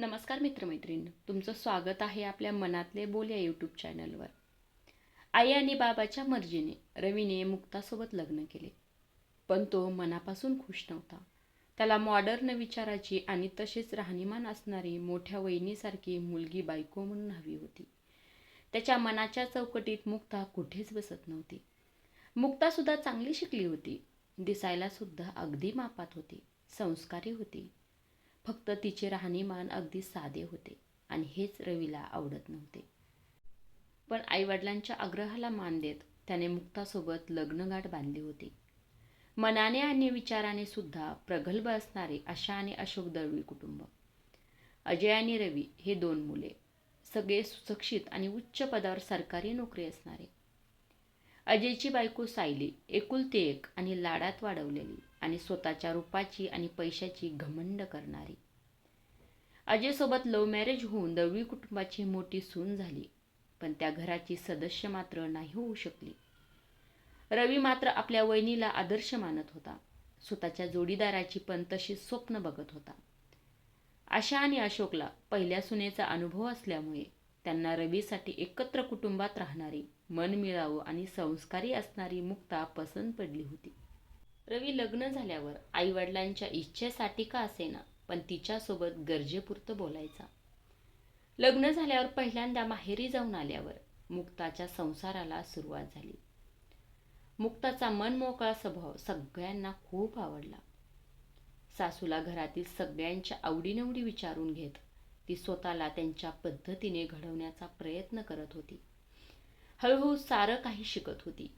नमस्कार मित्रमैत्रीण तुमचं स्वागत आहे आपल्या मनातले बोल या यूट्यूब चॅनलवर आई आणि बाबाच्या मर्जीने रवीने मुक्तासोबत लग्न केले. पण तो मनापासून खुश नव्हता. त्याला मॉडर्न विचाराची आणि तसेच राहणीमान असणारी मोठ्या वहिनीसारखी मुलगी बायको म्हणून हवी होती. त्याच्या मनाच्या चौकटीत मुक्ता कुठेच बसत नव्हती. मुक्तासुद्धा चांगली शिकली होती. दिसायला सुद्धा अगदी मापात होती. संस्कारी होती. फक्त तिचे राहणीमान अगदी साधे होते आणि हेच रवीला आवडत नव्हते. पण आईवडिलांच्या आग्रहाला मान देत त्याने मुक्तासोबत लग्नगाठ बांधली होती. मनाने आणि विचाराने सुद्धा प्रगल्भ असणारे आशा आणि अशोक दळवी कुटुंब. अजय आणि रवी हे दोन मुले. सगळे सुशिक्षित आणि उच्च पदावर सरकारी नोकरी असणारे. अजयची बायको सायली एकुलते एक आणि लाडात वाढवलेली. आणि स्वतःच्या रूपाची आणि पैशाची घमंड करणारी. अजयसोबत लव्ह मॅरेज होऊन दळवी कुटुंबाची मोठी सून झाली पण त्या घराची सदस्य मात्र नाही होऊ शकली. रवी मात्र आपल्या वहिनीला आदर्श मानत होता. स्वतःच्या जोडीदाराची पण तशी स्वप्न बघत होता. आशा आणि अशोकला पहिल्या सुनेचा अनुभव असल्यामुळे त्यांना रवीसाठी एकत्र कुटुंबात राहणारी मन मिळावं आणि संस्कारी असणारी मुक्ता पसंत पडली होती. रवी लग्न झाल्यावर आईवडिलांच्या इच्छेसाठी का असेना पण तिच्यासोबत गरजेपुरतं बोलायचा. लग्न झाल्यावर पहिल्यांदा माहेरी जाऊन आल्यावर मुक्ताच्या संसाराला सुरुवात झाली. मुक्ताचा मनमोकळा स्वभाव सगळ्यांना खूप आवडला. सासूला घरातील सगळ्यांच्या आवडीनिवडी विचारून घेत ती स्वतःला त्यांच्या पद्धतीने घडवण्याचा प्रयत्न करत होती. हळूहळू सारं काही शिकत होती.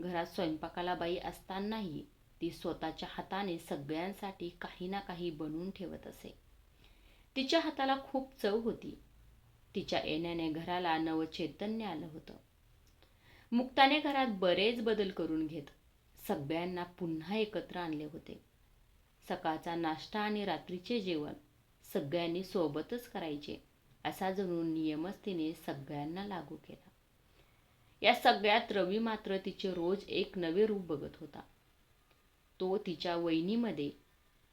घरात स्वयंपाकाला बाई असतानाही ती स्वतःच्या हाताने सगळ्यांसाठी काही ना काही बनवून ठेवत असे. तिच्या हाताला खूप चव होती. तिच्या येण्याने घराला नवचैतन्य आलं होतं. मुक्ताने घरात बरेच बदल करून घेत सगळ्यांना पुन्हा एकत्र आणले होते. सकाळचा नाश्ता आणि रात्रीचे जेवण सगळ्यांनी सोबतच करायचे असा जणू नियमच तिने सगळ्यांना लागू केला. या सगळ्यात रवी मात्र तिचे रोज एक नवे रूप बघत होता. तो तिच्या वहिनीमध्ये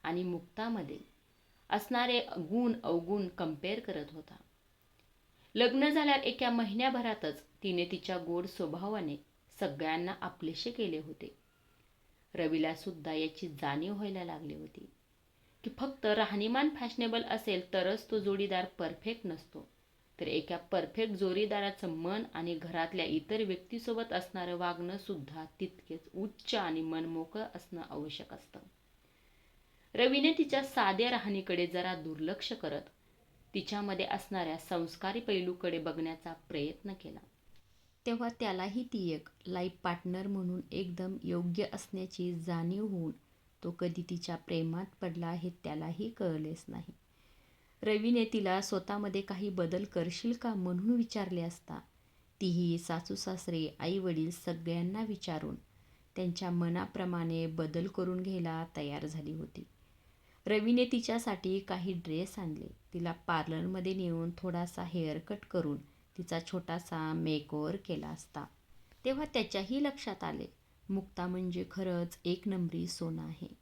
आणि मुक्तामध्ये असणारे गुण अवगुण कंपेअर करत होता. लग्न झाल्यावर एका महिन्याभरातच तिने तिच्या गोड स्वभावाने सगळ्यांना आपलेसे केले होते. रवीला सुद्धा याची जाणीव व्हायला लागली होती. की फक्त राहणीमान फॅशनेबल असेल तरच तो जोडीदार परफेक्ट नसतो. तर एका परफेक्ट जोडीदाराचं मन आणि घरातल्या इतर व्यक्तीसोबत असणारं वागणं सुद्धा तितकेच उच्च आणि मनमोकळं असणं आवश्यक असतं. रवीने तिच्या साध्या राहणीकडे जरा दुर्लक्ष करत तिच्यामध्ये असणाऱ्या संस्कारी पैलूकडे बघण्याचा प्रयत्न केला. तेव्हा त्यालाही ती एक लाईफ पार्टनर म्हणून एकदम योग्य असण्याची जाणीव होऊन तो कधी तिच्या प्रेमात पडला हे त्यालाही कळलेच नाही. रवीने तिला स्वतःमध्ये काही बदल करशील का म्हणून विचारले असता. तीही सासू सासरे आई वडील सगळ्यांना विचारून त्यांच्या मनाप्रमाणे बदल करून घ्यायला तयार झाली होती. रवीने तिच्यासाठी काही ड्रेस आणले. तिला पार्लरमध्ये नेऊन थोडासा हेअरकट करून तिचा छोटासा मेकओव्हर केला असता. तेव्हा त्याच्याही लक्षात आले. मुक्ता म्हणजे खरंच एक नंबरी सोनं आहे.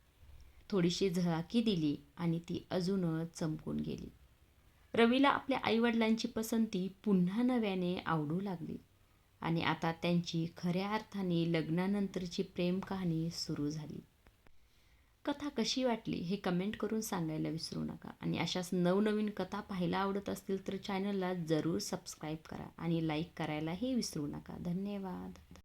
थोडीशी झळाकी दिली आणि ती अजूनच चमकून गेली. रवीला आपल्या आईवडिलांची पसंती पुन्हा नव्याने आवडू लागली आणि आता त्यांची खऱ्या अर्थाने लग्नानंतरची प्रेम कहाणी सुरू झाली. कथा कशी वाटली हे कमेंट करून सांगायला विसरू नका आणि अशाच नवनवीन कथा पाहायला आवडत असतील तर चॅनलला जरूर सबस्क्राईब करा आणि लाईक करायलाही विसरू नका. धन्यवाद.